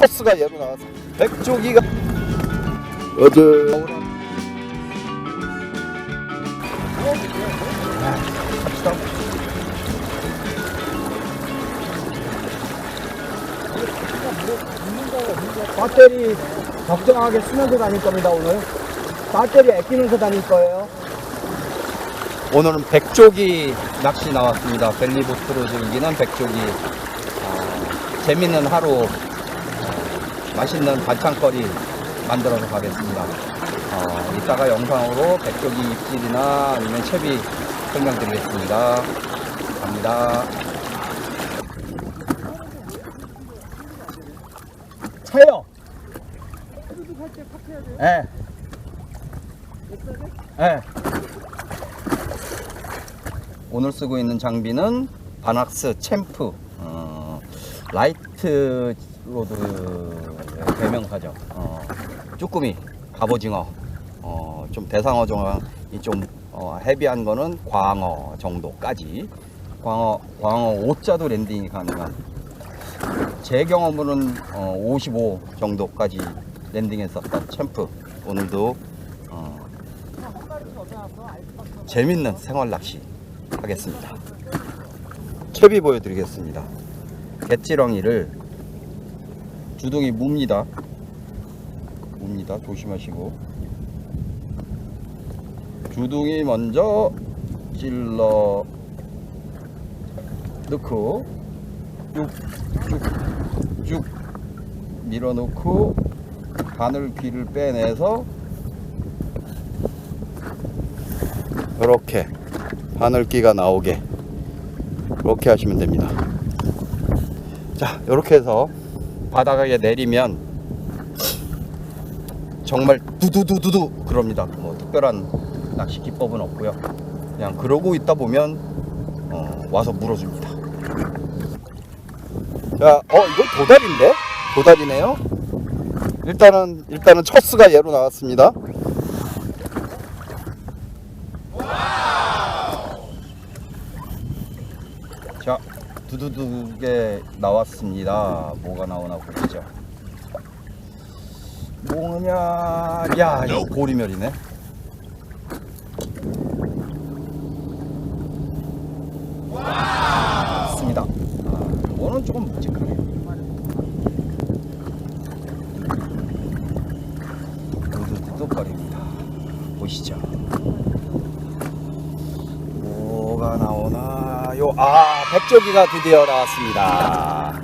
토스가 얘로 나왔어. 백조기가 어제 갑시다. 배터리 적정하게 쓰면서 다닐 겁니다 오늘 배터리 아끼면서 다닐 거예요 오늘은 백조기 낚시 나왔습니다. 벨리보트로 즐기는 백조기. 아, 재밌는 하루, 어, 맛있는 반찬거리 만들어서 가겠습니다. 어, 이따가 영상으로 백조기 입질이나 아니면 채비 설명드리겠습니다. 갑니다. 차요 예. 예. 오늘 쓰고 있는 장비는 바낙스 챔프 어, 라이트 로드 대명사죠. 어, 쭈꾸미, 갑오징어, 어, 좀 대상어 종이 좀 어, 헤비한 거는 광어 정도까지 광어 광어 5자도 랜딩이 가능한 제 경험으로는 어, 55 정도까지 랜딩했었던 챔프 오늘도 어, 재밌는 생활 낚시 하겠습니다. 채비 보여드리겠습니다. 갯지렁이를 주둥이 묵니다. 묵니다. 조심하시고. 주둥이 먼저 찔러 넣고 쭉쭉쭉 밀어넣고 바늘 귀를 빼내서 이렇게 바늘기가 나오게 이렇게 하시면 됩니다. 자, 이렇게 해서 바닥에 내리면 정말 두두두두두 그럽니다. 뭐 특별한 낚시 기법은 없고요. 그냥 그러고 있다 보면 어, 와서 물어줍니다. 자, 어 이거 도다리인데? 도다리네요. 일단은 일단은 첫 수가 얘로 나왔습니다. 자, 두두두개 나왔습니다. 뭐가 나오나 보시죠. 뭐냐? 야, 이거 보리멸이네. 있습니다. 아, 이거는 조금 묵직하네. 두두두두거립니다. 보시죠. 뭐가 나오나 요? 아, 백조기가 드디어 나왔습니다.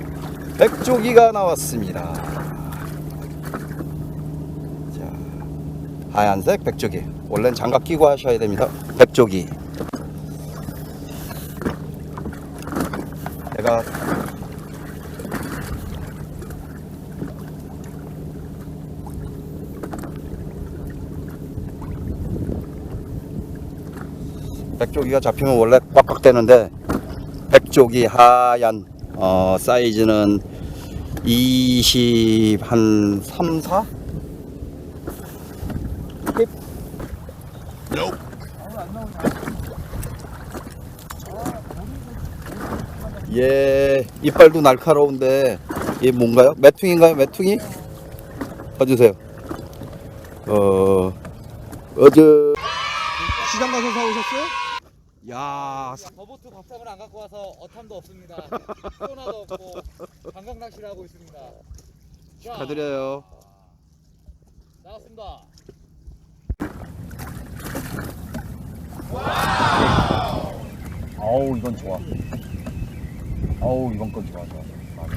백조기가 나왔습니다. 자, 하얀색 백조기. 원래는 장갑 끼고 하셔야 됩니다. 백조기. 제가 백조기가 잡히면 원래 꽉꽉 되는데 백조기 하얀 어, 사이즈는 20 한 3, 4? 예, 이빨도 날카로운데 이게 뭔가요? 메퉁인가요? 메퉁이? 봐주세요. 어, 어제 시장 가서 사오셨어요? 야, 버보트 밥상을 안 갖고 와서 어탐도 없습니다. 소나도 없고 관광 낚시를 하고 있습니다. 자, 축하드려요. 나왔습니다. 아우 이건 좋아. 아우 이번 건 좋아 좋아. 좋아.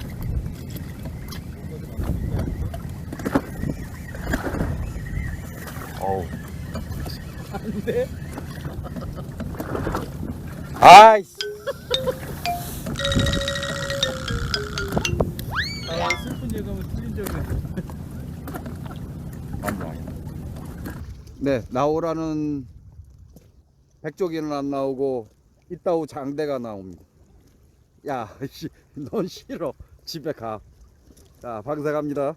어우. 아이씨. 아, 슬픈 예감은 틀린 적이 아니 아니. 네 나오라는 백조기는 안 나오고 이따오 장대가 나옵니다. 야, 씨, 넌 싫어. 집에 가. 자, 방사 갑니다.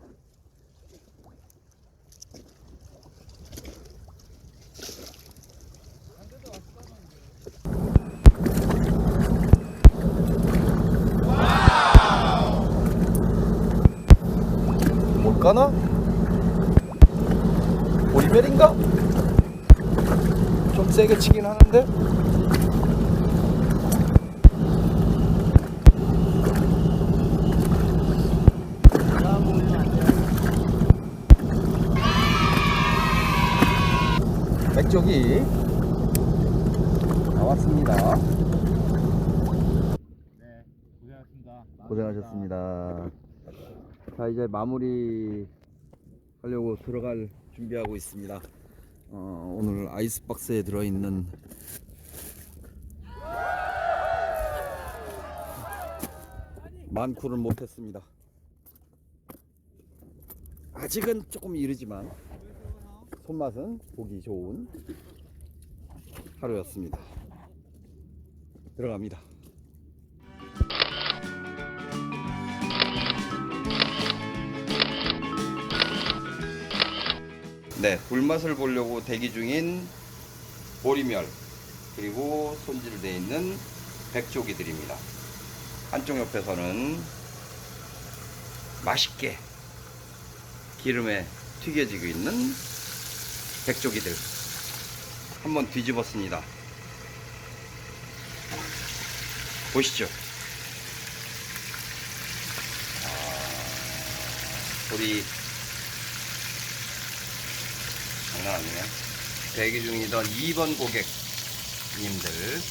까나? 오리벨인가? 좀 세게 치긴 하는데 백쪽이 나왔습니다. 네, 고생하셨습니다. 자 이제 마무리 하려고 들어갈 준비하고 있습니다. 어, 오늘 아이스박스에 들어있는 만쿠를 못했습니다. 아직은 조금 이르지만 손맛은 보기 좋은 하루였습니다. 들어갑니다. 네, 불맛을 보려고 대기 중인 보리멸 그리고 손질되어 있는 백조기들입니다. 한쪽 옆에서는 맛있게 기름에 튀겨지고 있는 백조기들 한번 뒤집었습니다. 보시죠. 아, 우리 장난 아니네. 대기 중이던 2번 고객님들